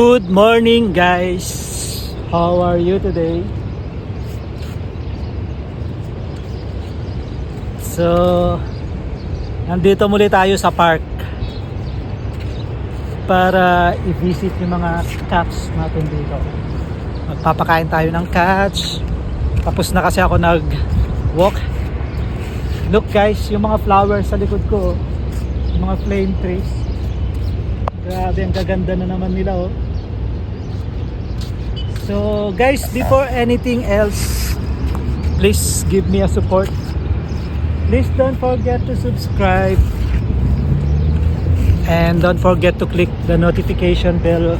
Good morning guys! How are you today? So, nandito muli tayo sa park para i-visit yung mga cats natin dito. Magpapakain tayo ng cats. Tapos na kasi ako nag-walk. Look guys, yung mga flowers sa likod ko, oh. yung mga flame trees. Grabe, ang gaganda na naman nila oh. So guys, before anything else, please give me a support. Please don't forget to subscribe. And don't forget to click the notification bell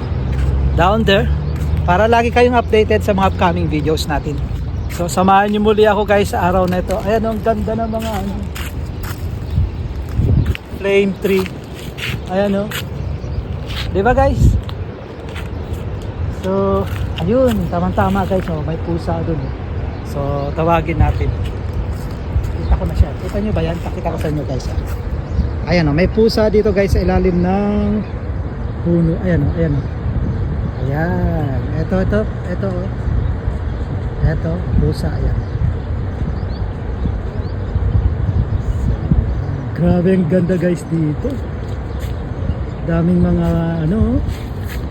down there para lagi kayong updated sa mga upcoming videos natin. So samahan niyo muli ako guys sa araw na ito. Ayan, ang ganda ng mga ano, flame tree. Ayan oh. 'Di ba guys? So, ayun, tamang-tama guys, oh, may pusa doon. Eh. So, tawagin natin. Kita ko na siya. Kita nyo ba yan? Pakita ko sa inyo guys. ah. Ayan oh, may pusa dito guys sa ilalim ng puno. Ayan oh, ayan oh. Ayan. Ito, ito, ito oh. Ito, pusa, ayan. Grabe ang ganda guys dito daming mga ano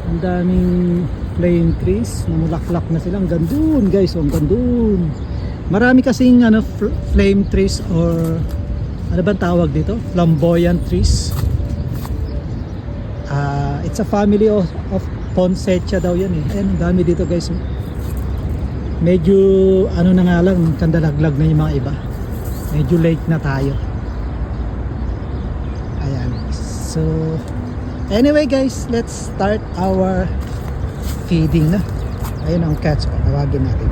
ang daming flame trees. Namulaklak na sila. Ang gandun guys. Oh, ang gandun. Marami kasing ano fl- flame trees or ano bang tawag dito? Flamboyant trees. Ah, it's a family of, of poinsettia daw yan eh. Ayan, ang dami dito guys. Oh. medyo ano na nga lang kandalaglag na yung mga iba. Medyo late na tayo. Ayan. So Anyway guys, let's start our feeding na. Ayun ang cats ko, tawagin natin.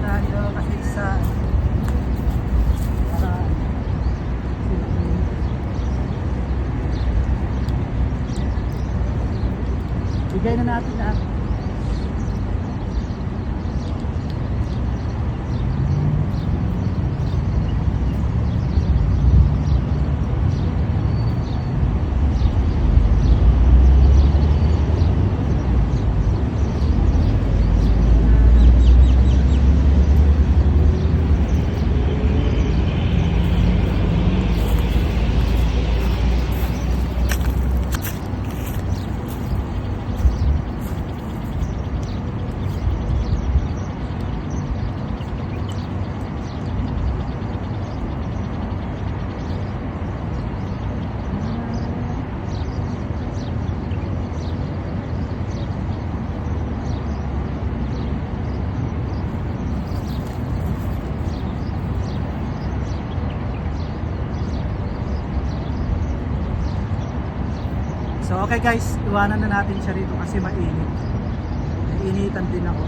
Tayo kasi sa para Bigay na natin lahat. Okay guys, iwanan na natin siya rito kasi mainit. Nainitan din ako.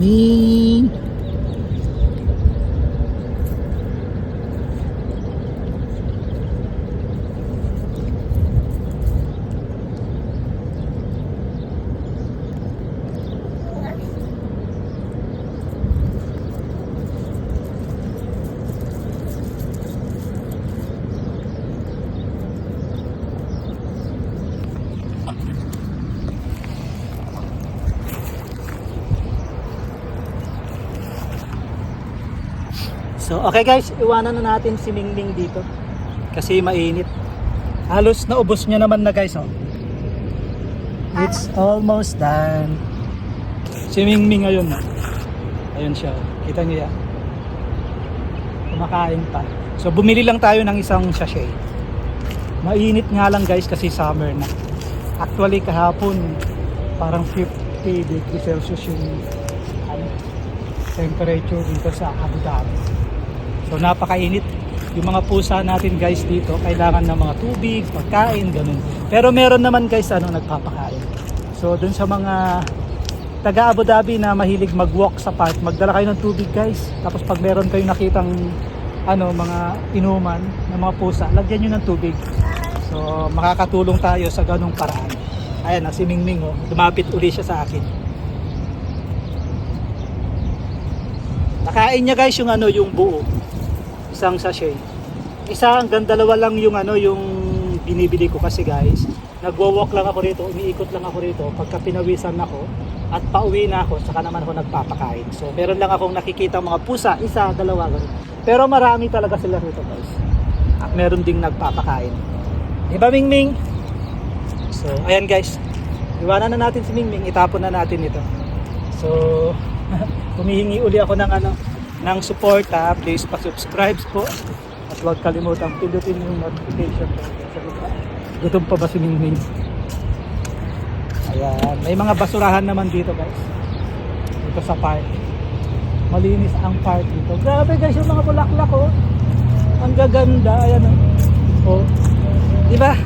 Morning. So, okay guys, iwanan na natin si Mingming dito. Kasi mainit. Halos naubos niya naman na guys, oh. It's almost done. Si Mingming ayun na. Ayun siya. oh. Kita niyo yan. Kumakain pa. So, bumili lang tayo ng isang sachet. Mainit nga lang guys kasi summer na. Actually kahapon parang 50 degrees Celsius yung ano, temperature dito sa Abu Dhabi. So napakainit. Yung mga pusa natin guys dito, kailangan ng mga tubig, pagkain, ganun. Pero meron naman guys ano nagpapakain. So dun sa mga taga Abu Dhabi na mahilig mag-walk sa park, magdala kayo ng tubig guys. Tapos pag meron kayong nakitang ano, mga inuman ng mga pusa, lagyan nyo ng tubig. So makakatulong tayo sa ganung paraan. Ayan si Mingming oh, lumapit uli siya sa akin. Nakain niya guys yung ano, yung buo. Isang sachet. Isa hanggang dalawa lang yung ano, yung binibili ko kasi guys. Nagwo-walk lang ako rito, umiikot lang ako rito. Pagka pinawisan ako at pauwi na ako, saka naman ako nagpapakain. So meron lang akong nakikita mga pusa, isa, dalawa. ganun. Pero marami talaga sila rito guys. At meron ding nagpapakain. Diba Mingming? So ayan guys. Iwanan na natin si Mingming, itapon na natin ito. So humihingi uli ako ng ano ng support ha. Please pa-subscribe po. At huwag kalimutan pindutin yung notification bell. Gutom pa ba si Mingming? Ayan. May mga basurahan naman dito guys. Dito sa park. Malinis ang park dito. Grabe guys yung mga bulaklak oh. Ang gaganda. Ayan oh. oh. Diba?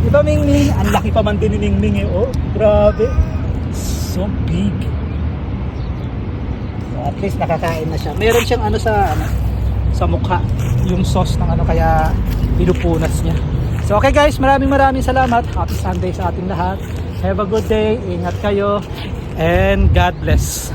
Diba Mingming? Ang laki pa man din ni Mingming eh. Oh, grabe. So big. At least nakakain na siya. Meron siyang ano sa ano, sa mukha. Yung sauce ng ano kaya pinupunas niya. So okay guys, maraming maraming salamat. Happy Sunday sa ating lahat. Have a good day. Ingat kayo. And God bless.